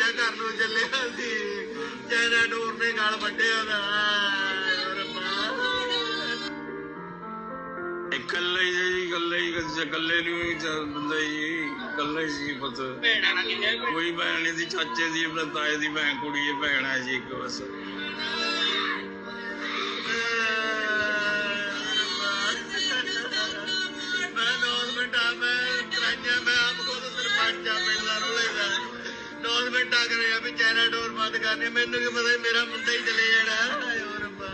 ਭੱਜਿਆ ਘਰ ਨੂੰ ਚੱਲਿਆ ਸੀ। ਚਾਈਨਾ ਡੋਰ ਨੇ ਗਲ ਵੱਢਿਆ ਦਾ। ਇਕੱਲੇ ਹੀ ਜੀ ਇਕੱਲੇ ਹੀ ਕਿਸੇ ਇਕੱਲੇ ਨੂੰ ਹੀ ਚੱਲ ਬੰਦਾ ਹੀ ਇਕੱਲੇ ਹੀ ਸੀ ਬਸ ਭੈਣਾਂ ਨਾਲ ਕਿੰਨੇ ਕੋਈ ਭੈਣ ਨਹੀਂ ਸੀ ਚਾਚੇ ਦੀ ਆਪਣੇ ਤਾਏ ਦੀ ਭੈਣ ਕੁੜੀ ਹੈ ਭੈਣ ਹੈ ਜੀ ਇੱਕ ਬਸ। ਨੌਨ ਮਿੰਟਾਂ ਕਰਿਆ ਵੀ ਚਾਈਨਾ ਡੋਰ ਬੰਦ ਕਰਨੀ ਮੈਨੂੰ ਕੀ ਪਤਾ ਮੇਰਾ ਮੁੰਡਾ ਹੀ ਚਲੇ ਜਾਣਾ। ਹਾਏ ਓ ਰੱਬਾ।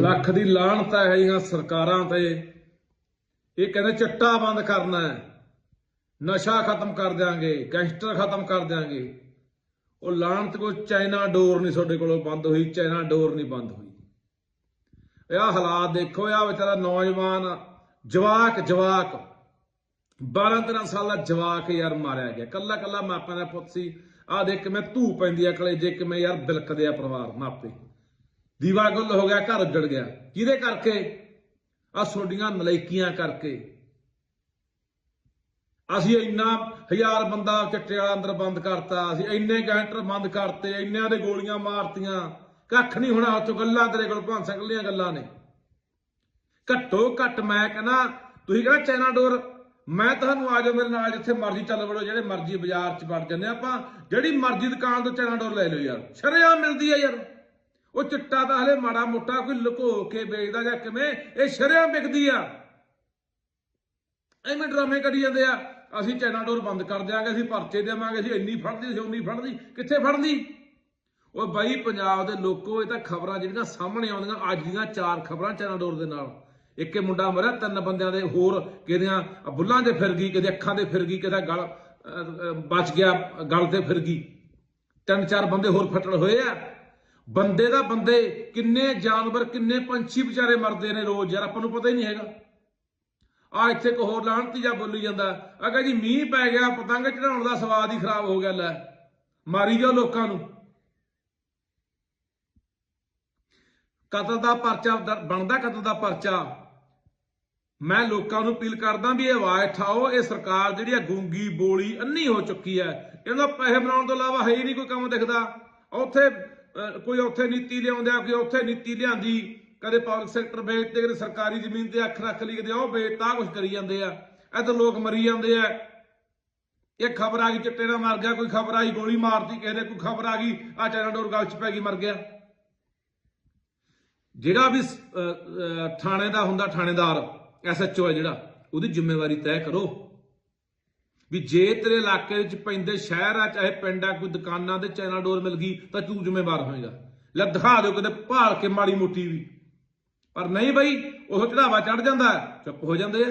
ਲੱਖ ਦੀ ਲਾਹਨਤ ਹੈ ਜੀਆਂ ਸਰਕਾਰਾਂ ਤੇ। ਇਹ ਕਹਿੰਦੇ ਚਿੱਟਾ ਬੰਦ ਕਰਨਾ ਹੈ। ਨਸ਼ਾ ਖਤਮ ਕਰ ਦਿਆਂਗੇ, ਗੈਂਗਸਟਰ ਖਤਮ ਕਰ ਦਿਆਂਗੇ। ਉਹ ਲਾਹਨਤ ਕੋ ਚਾਈਨਾ ਡੋਰ ਨਹੀਂ, ਤੁਹਾਡੇ ਕੋਲੋਂ ਬੰਦ ਹੋਈ, ਚਾਈਨਾ ਡੋਰ ਨਹੀਂ ਬੰਦ ਹੋਈ। ਇਹ ਆਹ ਹਾਲਾਤ ਦੇਖੋ ਆ ਵਿਚਾਰਾ ਨੌਜਵਾਨ ਜਵਾਕ ਜਵਾਕ। 12 13 ਸਾਲ ਦਾ ਜਵਾਕ ਯਾਰ ਮਾਰਿਆ ਗਿਆ। ਕੱਲਾ ਕੱਲਾ ਮਾਪਿਆਂ ਦਾ ਪੁੱਤ ਸੀ। ਆ ਦੇਖ ਕਿਵੇਂ ਧੂ ਪੈਂਦੀ ਆ ਕਲੇਜੇ, ਕਿਵੇਂ ਯਾਰ ਬਿਲਕਦੇ ਆ ਪਰਿਵਾਰ ਮਾਪੇ। ਦੀਵਾ ਗੁੱਲ ਹੋ ਗਿਆ, ਘਰ ਉੱਜੜ ਗਿਆ। ਕਿਹਦੇ ਕਰਕੇ? ਆ ਸੋਡੀਆਂ ਨਲਾਇਕੀਆਂ ਕਰਕੇ। ਅਸੀਂ ਇੰਨਾ ਹਜ਼ਾਰ ਬੰਦਾ ਚੱਟੇ ਵਾਲਾ ਅੰਦਰ ਬੰਦ ਕਰਤਾ। ਅਸੀਂ ਇੰਨੇ ਗੈਂਟਰ ਬੰਦ ਕਰਤੇ, ਇੰਨਿਆਂ ਦੇ ਗੋਲੀਆਂ ਮਾਰਤੀਆਂ। ਕੱਖ ਨਹੀਂ ਹੋਣਾ ਉਹ ਗੱਲਾਂ ਤੇਰੇ ਕੋਲ ਭਾਂ ਸਕਲੀਆਂ ਗੱਲਾਂ ਨੇ। ਘੱਟੋ ਘੱਟ ਮੈਂ ਕਹਿੰਦਾ, ਤੁਸੀਂ ਕਹਿੰਦਾ ਚਾਈਨਾ ਡੋਰ, ਮੈਂ ਤੁਹਾਨੂੰ ਆ ਜਾਓ ਮੇਰੇ ਨਾਲ ਜਿੱਥੇ ਮਰਜ਼ੀ ਚੱਲ ਵੜੋ, ਜਿਹੜੇ ਮਰਜ਼ੀ ਬਾਜ਼ਾਰ 'ਚ ਵੜ ਜੰਨੇ ਆਪਾਂ ਜਿਹੜੀ ਮਰਜ਼ੀ ਦੁਕਾਨ ਤੋਂ ਚਾਈਨਾ ਡੋਰ ਲੈ ਲਓ ਯਾਰ। ਸ਼ਰਿਆ ਮਿਲਦੀ ਆ ਯਾਰ। ਉਹ ਚਿੱਟਾ ਤਾਂ ਹਲੇ ਮਾੜਾ ਮੋਟਾ ਕੋਈ ਲੁਕੋ ਕੇ ਵੇਚਦਾ ਜਾਂ ਕਿਵੇਂ, ਇਹ ਸ਼ਰਿਆਂ ਵਿਕਦੀ ਆ। ਐਵੇਂ ਡਰਾਮੇ ਕਰੀ ਜਾਂਦੇ ਆ। ਅਸੀਂ ਚਾਈਨਾ ਡੋਰ ਬੰਦ ਕਰ ਦਿਆਂਗੇ, ਅਸੀਂ ਪਰਚੇ ਦੇਵਾਂਗੇ, ਅਸੀਂ ਇੰਨੀ ਫੜਦੀ, ਅਸੀਂ ਉਨੀ ਫੜਦੀ, ਕਿੱਥੇ ਫੜਦੀ? ਉਹ ਬਾਈ, ਪੰਜਾਬ ਦੇ ਲੋਕੋ, ਇਹ ਤਾਂ ਖਬਰਾਂ ਜਿਹੜੀਆਂ ਸਾਹਮਣੇ ਆਉਂਦੀਆਂ, ਅੱਜ ਦੀਆਂ ਚਾਰ ਖਬਰਾਂ ਚੈਨਲ ਡੋਰ ਦੇ ਨਾਲ। ਇੱਕ ਮੁੰਡਾ ਮਰਿਆ, ਤਿੰਨ ਬੰਦਿਆਂ ਦੇ ਹੋਰ ਕਿਹਦੀਆਂ ਬੁੱਲਾਂ ਦੇ ਫਿਰ ਗਈ ਕਿਤੇ ਅੱਖਾਂ ਦੇ ਫਿਰ ਗਈ ਕਿਤੇ ਗਲ ਬਚ ਗਿਆ, ਗਲ ਤੇ ਫਿਰ ਗਈ। ਤਿੰਨ ਚਾਰ ਬੰਦੇ ਹੋਰ ਫਟੜ ਹੋਏ ਆ। ਬੰਦੇ ਦਾ ਬੰਦੇ, ਕਿੰਨੇ ਜਾਨਵਰ, ਕਿੰਨੇ ਪੰਛੀ ਵਿਚਾਰੇ ਮਰਦੇ ਨੇ ਰੋਜ਼, ਯਾਰ ਆਪਾਂ ਨੂੰ ਪਤਾ ਹੀ ਨਹੀਂ ਹੈਗਾ। ਆ ਇੱਥੇ ਇੱਕ ਹੋਰ ਲਾਹਣਤੀ ਜਾ ਬੋਲੀ ਜਾਂਦਾ ਆ ਅਗਾ ਜੀ ਮੀਂਹ ਪੈ ਗਿਆ, ਪਤੰਗ ਚੜਾਉਣ ਦਾ ਸਵਾਦ ਹੀ ਖਰਾਬ ਹੋ ਗਿਆ, ਲੈ। ਮਾਰੀ ਜਾਓ ਲੋਕਾਂ ਨੂੰ। ਕਤਲ ਦਾ ਪਰਚਾ ਬਣਦਾ ਕਤਲ ਦਾ ਪਰਚਾ। ਮੈਂ ਲੋਕਾਂ ਨੂੰ ਅਪੀਲ ਕਰਦਾ ਵੀ ਇਹ ਆਵਾਜ਼ ਠਾਓ ਇਹ ਸਰਕਾਰ ਜਿਹੜੀ ਆ ਗੂੰਗੀ ਬੋਲੀ ਅੰਨੀ ਹੋ ਚੁੱਕੀ ਹੈ। ਇਹਦਾ ਪੈਸੇ ਬਣਾਉਣ ਤੋਂ ਇਲਾਵਾ ਹੈ ਹੀ ਨਹੀਂ ਕੋਈ ਕੰਮ ਦਿਖਦਾ। ਉੱਥੇ ਕੋਈ ਉੱਥੇ ਨੀਤੀ ਲਿਆਉਂਦਾ, ਕੋਈ ਉੱਥੇ ਨੀਤੀ ਲਿਆਂਦੀ। ਕਦੇ ਪਬਲਿਕ ਸੈਕਟਰ ਵੇਚਦੇ, ਕਦੇ ਸਰਕਾਰੀ ਜ਼ਮੀਨ ਤੇ ਅੱਖ ਰੱਖ ਲਈ, ਕਦੇ ਉਹ ਵੇਚਤਾ ਕੁਝ ਕਰੀ ਜਾਂਦੇ ਆ। ਇੱਧਰ ਲੋਕ ਮਰੀ ਜਾਂਦੇ ਆ। ਇਹ ਖਬਰ ਆ ਗਈ, ਚਿੱਟੇ ਨਾਲ ਮਰ ਗਿਆ, ਕੋਈ ਖਬਰ ਆਈ ਗੋਲੀ ਮਾਰਤੀ ਕਿਸੇ ਨੇ, ਕੋਈ ਖਬਰ ਆ ਗਈ ਆ ਚਾਈਨਾ ਡੋਰ ਗਲ ਚ ਪੈ ਗਈ, ਮਰ ਗਿਆ। ਜਿਹੜਾ ਵੀ ਥਾਣੇ ਦਾ ਹੁੰਦਾ ਥਾਣੇਦਾਰ ਐਸਐਚਓ ਹੈ ਜਿਹੜਾ ਉਹਦੀ ਜ਼ਿੰਮੇਵਾਰੀ ਤੈਅ ਕਰੋ। ਵੀ ਜੇ ਤੇਰੇ ਇਲਾਕੇ ਵਿੱਚ ਪੈਂਦੇ ਸ਼ਹਿਰ ਆ ਚਾਹੇ ਪਿੰਡ ਆ ਕੋਈ ਦੁਕਾਨਾਂ ਤੇ ਚਾਈਨਾ ਡੋਰ ਮਿਲ ਗਈ ਤਾਂ ਤੂੰ ਜ਼ਿੰਮੇਵਾਰ ਹੋਏਗਾ। ਲੈ ਦਿਖਾ ਦਿਓ ਕਿਤੇ ਭਾਲ ਕੇ ਮਾੜੀ ਮੋਟੀ ਵੀ। ਪਰ ਨਹੀਂ ਬਈ ਉਹ ਚੜਾਵਾ ਚੜ ਜਾਂਦਾ ਹੈ, ਚੁੱਪ ਹੋ ਜਾਂਦੇ ਆ।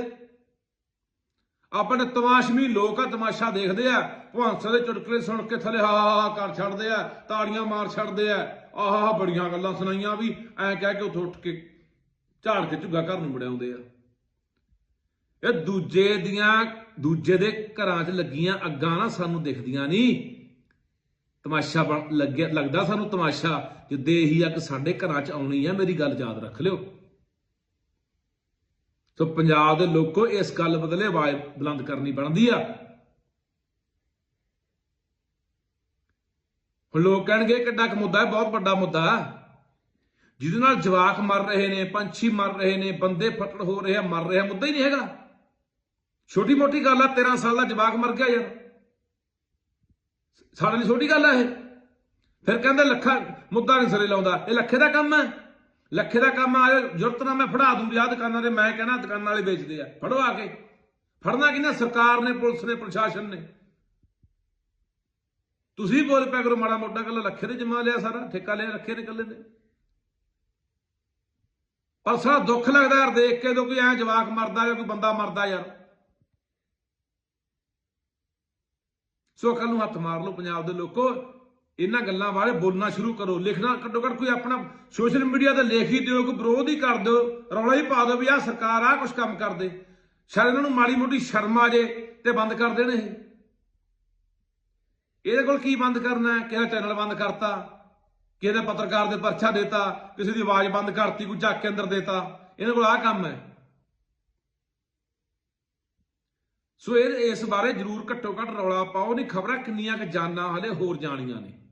ਆਪਣੇ ਤਮਾਸ਼ਮੀ ਲੋਕ ਆ, ਤਮਾਸ਼ਾ ਦੇਖਦੇ ਆ। ਭਵੰਸਾਂ ਦੇ ਚੁਟਕਲੇ ਸੁਣ ਕੇ ਥੱਲੇ ਹਾ ਹਾ ਕਰ ਛੱਡਦੇ ਆ, ਤਾੜੀਆਂ ਮਾਰ ਛੱਡਦੇ ਆ। ਆਹ ਬੜੀਆਂ ਗੱਲਾਂ ਸੁਣਾਈਆਂ ਵੀ, ਐਂ ਕਹਿ ਕੇ ਉੱਥੋਂ ਉੱਠ ਕੇ ਝਾੜ ਕੇ ਝੁੱਗਾ ਘਰ ਨੂੰ ਵੜਾਉਂਦੇ ਆ। ਇਹ ਦੂਜੇ ਦੀਆਂ, ਦੂਜੇ ਦੇ ਘਰਾਂ 'ਚ ਲੱਗੀਆਂ ਅੱਗਾਂ ਨਾ ਸਾਨੂੰ ਦਿਖਦੀਆਂ ਨਹੀਂ ਤਮਾਸ਼ਾ ਬਣ- ਲੱਗਿਆ, ਲੱਗਦਾ ਸਾਨੂੰ ਤਮਾਸ਼ਾ ਜਿੱਦੇ ਇਹੀ ਅੱਗ ਸਾਡੇ ਘਰਾਂ 'ਚ ਆਉਣੀ ਆ, ਮੇਰੀ ਗੱਲ ਯਾਦ ਰੱਖ ਲਿਓ। ਸੋ ਪੰਜਾਬ ਦੇ ਲੋਕੋ ਇਸ ਗੱਲ ਬਦਲੇ ਆਵਾਜ਼ ਬੁਲੰਦ ਕਰਨੀ ਬਣਦੀ ਆ। ਹੁਣ ਲੋਕ ਕਹਿਣਗੇ ਕਿੱਡਾ ਕੁ ਮੁੱਦਾ ਹੈ, ਬਹੁਤ ਵੱਡਾ ਮੁੱਦਾ। ਜਿਹਦੇ ਨਾਲ ਜਵਾਕ ਮਰ ਰਹੇ ਨੇ, ਪੰਛੀ ਮਰ ਰਹੇ ਨੇ, ਬੰਦੇ ਫਟੜ ਹੋ ਰਹੇ ਆ, ਮਰ ਰਹੇ ਆ ਮੁੱਦਾ ਹੀ ਨਹੀਂ ਹੈਗਾ। ਛੋਟੀ ਮੋਟੀ ਗੱਲ ਆ 13 ਸਾਲ ਦਾ ਜਵਾਕ ਮਰ ਗਿਆ ਯਾਰ। ਸਾਡੇ ਲਈ ਛੋਟੀ ਗੱਲ ਆ ਇਹ। ਫਿਰ ਕਹਿੰਦੇ ਲੱਖਾਂ ਮੁੱਦਾ ਨਹੀਂ ਸਰੇ ਲਾਉਂਦਾ, ਇਹ ਲੱਖੇ ਦਾ ਕੰਮ ਹੈ ਲੱਖੇ ਦਾ ਕੰਮ ਆ ਜੁਰਤ ਨਾਲ ਮੈਂ ਫੜਾ ਦੂੰ ਵਿਆਹ ਦੁਕਾਨਾਂ ਦੇ ਮੈਂ ਕਹਿਣਾ, ਦੁਕਾਨਾਂ ਵਾਲੇ ਵੇਚਦੇ ਆ। ਫੜੋ ਆ ਕੇ। ਫੜਨਾ ਕਿਹਨੇ? ਸਰਕਾਰ ਨੇ, ਪੁਲਿਸ ਨੇ, ਪ੍ਰਸ਼ਾਸਨ ਨੇ। ਤੁਸੀਂ ਬੋਲ ਪਿਆ ਕਰੋ, ਮਾੜਾ ਮੋਟਾ ਗੱਲ ਲੱਖੇ ਦੇ ਜਮਾ ਲਿਆ ਸਾਰਾ, ਠੇਕਾ ਲਿਆ ਰੱਖੇ ਨੇ ਇਕੱਲੇ ਨੇ ਪਰ ਸਾਰਾ ਦੁੱਖ ਲੱਗਦਾ ਯਾਰ, ਦੇਖ ਕੇ ਜਦੋਂ ਕੋਈ ਐ ਜਵਾਕ ਮਰਦਾ ਜਾਂ ਕੋਈ ਬੰਦਾ ਮਰਦਾ ਯਾਰ। ਸੋ ਕੱਲ ਨੂੰ ਹੱਥ ਮਾਰ ਲਓ ਪੰਜਾਬ ਦੇ ਲੋਕੋ। ਇਹਨਾਂ ਗੱਲਾਂ ਬਾਰੇ ਬੋਲਣਾ ਸ਼ੁਰੂ ਕਰੋ। ਲਿਖਣਾ, ਘੱਟੋ ਘੱਟ ਕੋਈ ਆਪਣਾ ਸੋਸ਼ਲ ਮੀਡੀਆ ਤੇ ਲੇਖ ਹੀ ਦਿਓ, ਕੋਈ ਵਿਰੋਧ ਹੀ ਕਰ ਦਿਓ, ਰੌਲਾ ਹੀ ਪਾ ਦਿਓ ਵੀ ਆਹ ਸਰਕਾਰ ਆ ਕੁਝ ਕੰਮ ਕਰਦੇ। ਸ਼ਾਇਦ ਇਹਨਾਂ ਨੂੰ ਮਾੜੀ ਮੋਟੀ ਸ਼ਰਮ ਆ ਜੇ ਤੇ ਬੰਦ ਕਰ ਦੇਣ ਇਹ। ਇਹਦੇ ਕੋਲ ਕੀ ਬੰਦ ਕਰਨਾ ਹੈ? ਕਿਹੜਾ ਚੈਨਲ ਬੰਦ ਕਰਤਾ? ਕਿਹਦੇ ਪੱਤਰਕਾਰ ਦੇ ਪਰਚਾ ਦੇਤਾ? ਕਿਸੇ ਦੀ ਆਵਾਜ਼ ਬੰਦ ਕਰਤੀ, ਕੋਈ ਚੱਕ ਕੇ ਅੰਦਰ ਦੇਤਾ? ਇਹਦੇ ਕੋਲ ਆਹ ਕੰਮ ਹੈ। ਸੋ ਇਹ ਇਸ ਬਾਰੇ ਜਰੂਰ ਘੱਟੋ ਘੱਟ ਰੌਲਾ ਪਾਓ। ਨਹੀਂ, ਖਬਰਾਂ ਕਿੰਨੀਆਂ ਕਿ ਜਾਨਾਂ, ਹਲੇ ਹੋਰ ਜਾਣੀਆਂ ਨੇ।